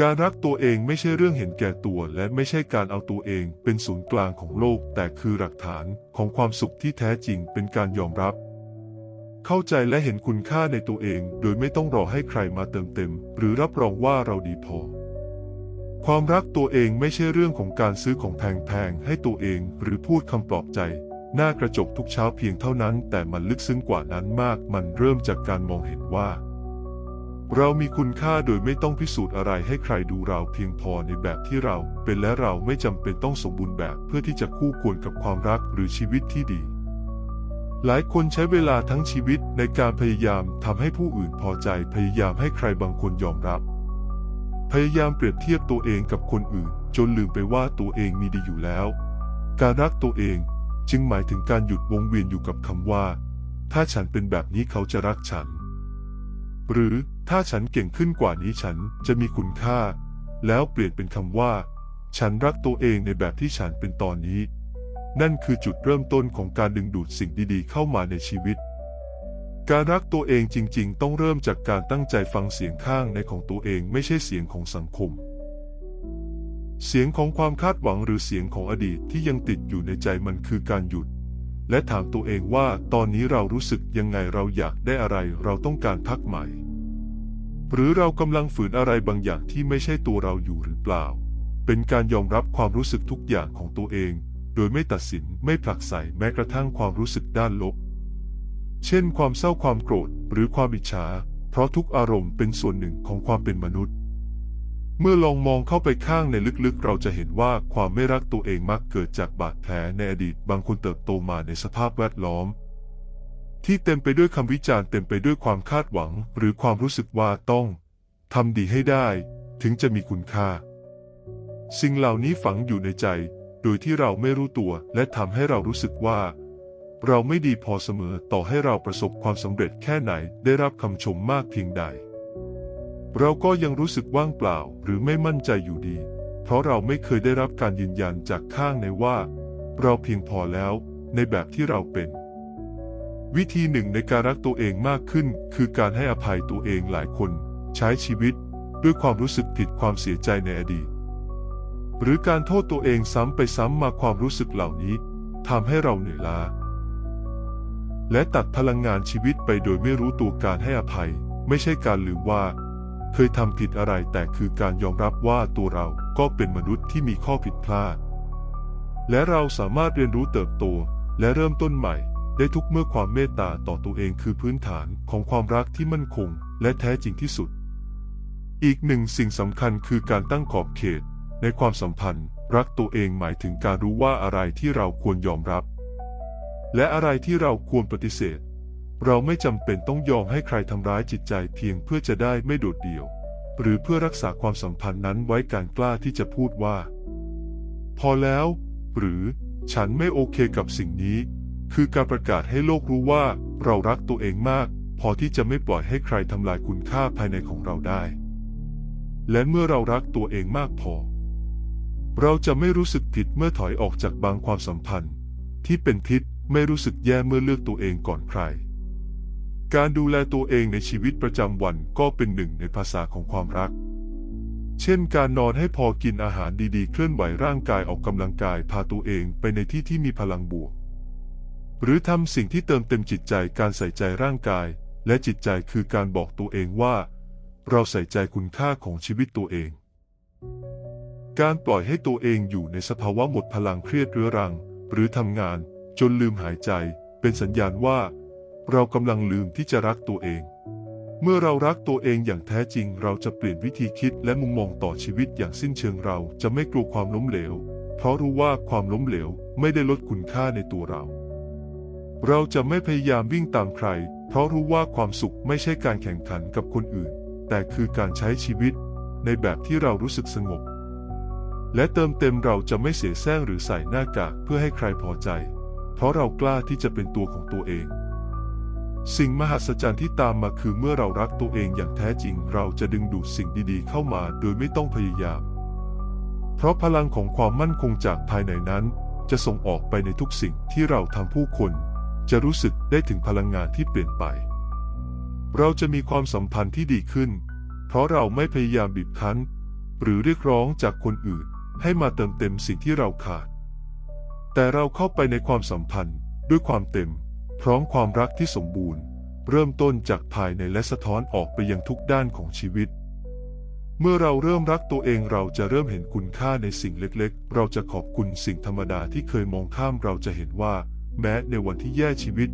การรักตัวเองไม่ใช่เรื่องเห็นแก่ตัวและไม่ใช่การเอาตัวเองเป็นศูนย์กลางของโลก แต่คือหลักฐานของความสุขที่แท้จริงเป็นการยอมรับ เข้าใจและเห็นคุณค่าในตัวเอง โดยไม่ต้องรอให้ใครมาเติมเต็ม หรือรับรองว่าเราดีพอ ความรักตัวเองไม่ใช่เรื่องของการซื้อของแพงๆให้ตัวเองหรือพูดคำปลอบใจ หน้ากระจกทุกเช้าเพียงเท่านั้น แต่มันลึกซึ้งกว่านั้นมาก มันเริ่มจากการมองเห็นว่า เรามีคุณค่าโดยไม่ต้องพิสูจน์อะไรให้ใครดูเราเพียงพอในแบบที่เราเป็นและเราไม่จำเป็นต้องสมบูรณ์แบบเพื่อที่จะคู่ควรกับความรักหรือชีวิตที่ดี หลายคนใช้เวลาทั้งชีวิตในการพยายามทำให้ผู้อื่นพอใจพยายามให้ใครบางคนยอมรับ พยายามเปรียบเทียบตัวเองกับคนอื่น จนลืมไปว่าตัวเองมีดีอยู่แล้ว การรักตัวเองจึงหมายถึงการหยุดวงเวียนอยู่กับคำว่า ถ้าฉันเป็นแบบนี้เขาจะรักฉัน หรือถ้าฉันเก่งขึ้นกว่านี้ฉันจะมีคุณค่า แล้วเปลี่ยนเป็นคำว่า ฉันรักตัวเองในแบบที่ฉันเป็นตอนนี้ นั่นคือจุดเริ่มต้นของการดึงดูดสิ่งดีๆ เข้ามาในชีวิต การรักตัวเองจริง ๆ ต้องเริ่มจากการตั้งใจฟังเสียงข้างในของตัวเองไม่ใช่เสียงของสังคม เสียงของความคาดหวังหรือเสียงของอดีตที่ยังติดอยู่ในใจมันคือการหยุด และถามตัวเองว่าตอนนี้เรารู้สึกยังไงเราอยากได้อะไรเราต้องการพักใหม่ หรือเรากำลังฝืนอะไรบางอย่างที่ไม่ใช่ตัวเราอยู่หรือเปล่า เป็นการยอมรับความรู้สึกทุกอย่างของตัวเอง โดยไม่ตัดสินไม่ผลักไสแม้กระทั่งความรู้สึกด้านลบ เช่น ความเศร้าความโกรธหรือความอิจฉา เพราะทุกอารมณ์เป็นส่วนหนึ่งของความเป็นมนุษย์ เมื่อลองมองเข้าไปข้างในลึกๆ เราจะเห็นว่าความไม่รักตัวเองมักเกิดจากบาดแผลในอดีต บางคนเติบโตมาในสภาพแวดล้อม ที่เต็มไปด้วยคำวิจารณ์เต็มไปด้วยความคาดหวัง หรือความรู้สึกว่าต้องทำดีให้ได้ ถึงจะมีคุณค่า สิ่งเหล่านี้ฝังอยู่ในใจ โดยที่เราไม่รู้ตัวและทำให้เรารู้สึกว่า เราไม่ดีพอเสมอต่อให้เราประสบความสำเร็จแค่ไหนได้รับคำชมมากเพียงใด เราก็ยังรู้สึกว่างเปล่าหรือไม่มั่นใจอยู่ดี เพราะเราไม่เคยได้รับการยืนยันจากข้างในว่า เราเพียงพอแล้วในแบบที่เราเป็น วิธีหนึ่งในการรักตัวเองมากขึ้น คือการให้อภัยตัวเองหลายคน ใช้ชีวิตด้วยความรู้สึกผิดความเสียใจในอดีต หรือการโทษตัวเองซ้ำไปซ้ำมาความรู้สึกเหล่านี้ทำให้เราเหนื่อยล้าและตัดพลังงานชีวิตไปโดยไม่รู้ตัวการให้อภัย ไม่ใช่การลืมว่า เคยทำผิดอะไรแต่คือการยอมรับว่าตัวเราก็เป็นมนุษย์ที่มีข้อผิดพลาด และเราสามารถเรียนรู้เติบโต และเริ่มต้นใหม่ ได้ทุกเมื่อความเมตตาต่อตัวเองคือพื้นฐานของความรักที่มั่นคง และแท้จริงที่สุด อีกหนึ่งสิ่งสำคัญคือการตั้งขอบเขต ในความสัมพันธ์ รักตัวเองหมายถึงการรู้ว่าอะไรที่เราควรยอมรับ และอะไรที่เราควรปฏิเสธ เราไม่จำเป็นต้องยอมให้ใครทำร้ายจิตใจเพียงเพื่อจะได้ไม่โดดเดี่ยว หรือเพื่อรักษาความสัมพันธ์นั้นไว้การกล้าที่จะพูดว่า พอแล้ว หรือฉันไม่โอเคกับสิ่งนี้ คือการประกาศให้โลกรู้ว่าเรารักตัวเองมาก พอที่จะไม่ปล่อยให้ใครทำลายคุณค่าภายในของเราได้ และเมื่อเรารักตัวเองมากพอ เราจะไม่รู้สึกผิดเมื่อถอยออกจากบางความสัมพันธ์ ที่เป็นพิษไม่รู้สึกแย่เมื่อเลือกตัวเองก่อนใคร การดูแลตัวเองในชีวิตประจำวันก็เป็นหนึ่งในภาษาของความรัก เช่นการนอนให้พอกินอาหารดีๆ เคลื่อนไหวร่างกายออกกำลังกายพาตัวเองไปในที่ที่มีพลังบวก หรือทำสิ่งที่เติมเต็มจิตใจการใส่ใจร่างกาย และจิตใจคือการบอกตัวเองว่า เราใส่ใจคุณค่าของชีวิตตัวเอง การปล่อยให้ตัวเองอยู่ในสภาวะหมดพลังเครียดเรื้อรัง หรือทำงานจนลืมหายใจ เป็นสัญญาณว่า เรากำลังลืมที่จะรักตัวเอง เมื่อเรารักตัวเองอย่างแท้จริง เราจะเปลี่ยนวิธีคิดและมุมมองต่อชีวิตอย่างสิ้นเชิงเราจะไม่กลัวความล้มเหลว เพราะรู้ว่าความล้มเหลวไม่ได้ลดคุณค่าในตัวเรา เราจะไม่พยายามวิ่งตามใคร เพราะรู้ว่าความสุขไม่ใช่การแข่งขันกับคนอื่น แต่คือการใช้ชีวิต ในแบบที่เรารู้สึกสงบ และเติมเต็มเราจะไม่เสียแซงหรือใส่หน้ากากเพื่อให้ใครพอใจ เพราะเรากล้าที่จะเป็นตัวของตัวเอง สิ่งมหัศจรรย์ที่ตามมาคือเมื่อเรารักตัวเองอย่างแท้จริง เราจะดึงดูดสิ่งดีๆ เข้ามาโดยไม่ต้องพยายาม เพราะพลังของความมั่นคงจากภายในนั้น จะส่งออกไปในทุกสิ่งที่เราทำผู้คน จะรู้สึกได้ถึงพลังงานที่เปลี่ยนไป เราจะมีความสัมพันธ์ที่ดีขึ้น เพราะเราไม่พยายามบีบคั้น หรือเรียกร้องจากคนอื่น ให้มาเติมเต็มสิ่งที่เราขาด แต่เราเข้าไปในความสัมพันธ์ด้วยความเต็ม พร้อมความรักที่สมบูรณ์ เริ่มต้นจากภายในและสะท้อนออกไปยังทุกด้านของชีวิต เมื่อเราเริ่มรักตัวเองเราจะเริ่มเห็นคุณค่าในสิ่งเล็กๆ เราจะขอบคุณสิ่งธรรมดาที่เคยมองข้ามเราจะเห็นว่า แม้ในวันที่แย่ชีวิต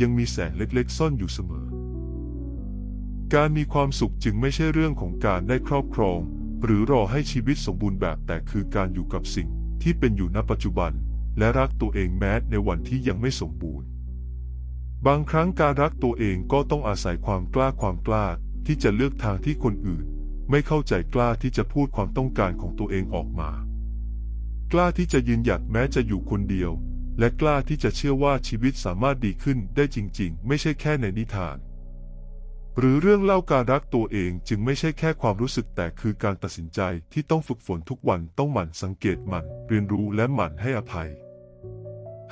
ยังมีแสงเล็กๆ ซ่อนอยู่เสมอ การมีความสุขจึงไม่ใช่เรื่องของการได้ครอบครอง หรือรอให้ชีวิตสมบูรณ์แบบแต่คือการอยู่กับสิ่งที่เป็นอยู่ณปัจจุบัน และรักตัวเองแม้ในวันที่ยังไม่สมบูรณ์ บางครั้งการรักตัวเองก็ต้องอาศัยความกล้าความกล้าที่จะเลือกทางที่คนอื่น ไม่เข้าใจกล้าที่จะพูดความต้องการของตัวเองออกมา กล้าที่จะยืนหยัดแม้จะอยู่คนเดียว และกล้าที่จะเชื่อว่าชีวิตสามารถดีขึ้นได้จริง ๆ ไม่ใช่แค่ในนิทาน หรือเรื่องเล่าการรักตัวเองจึงไม่ใช่แค่ความรู้สึกแต่คือการตัดสินใจที่ต้องฝึกฝนทุกวันต้องหมั่นสังเกตหมั่นเรียนรู้และหมั่นให้อภัย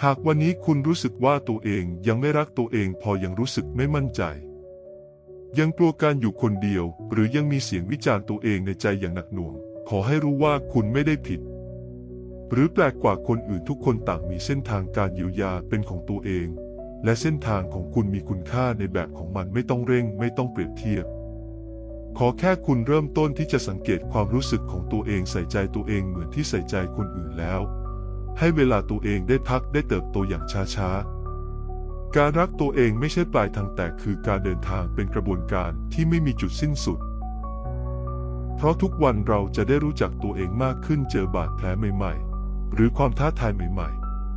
หากวันนี้คุณรู้สึกว่าตัวเองยังไม่รักตัวเองพอยังรู้สึกไม่มั่นใจ ยังกลัวการอยู่คนเดียว หรือยังมีเสียงวิจารณ์ตัวเองในใจอย่างหนักหน่วง ขอให้รู้ว่าคุณไม่ได้ผิด หรือแปลกกว่าคนอื่นทุกคนต่างมีเส้นทางการเยียวยาเป็นของตัวเอง และเส้นทางของคุณมีคุณค่าในแบบของมันไม่ต้องเร่ง ไม่ต้องเปรียบเทียบ ขอแค่คุณเริ่มต้นที่จะสังเกตความรู้สึกของตัวเองใส่ใจตัวเองเหมือนที่ใส่ใจคนอื่นแล้ว ให้เวลาตัวเองได้พักได้เติบโตอย่างช้าๆ การรักตัวเองไม่ใช่ปลายทางแต่คือการเดินทางเป็นกระบวนการที่ไม่มีจุดสิ้นสุด เพราะทุกวันเราจะได้รู้จักตัวเองมากขึ้นเจอบาดแผลใหม่ๆ หรือความท้าทายใหม่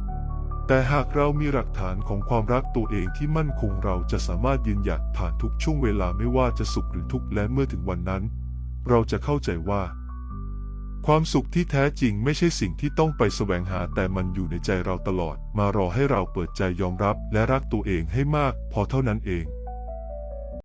ๆ แต่หากเรามีหลักฐานของความรักตัวเองที่มั่นคงเราจะสามารถยืนหยัดผ่านทุกช่วงเวลาไม่ว่าจะสุขหรือทุกข์และเมื่อถึงวันนั้น เราจะเข้าใจว่า ความสุขที่แท้จริงไม่ใช่สิ่งที่ต้องไปแสวงหาแต่มันอยู่ในใจเราตลอด มารอให้เราเปิดใจยอมรับและรักตัวเองให้มาก พอเท่านั้นเอง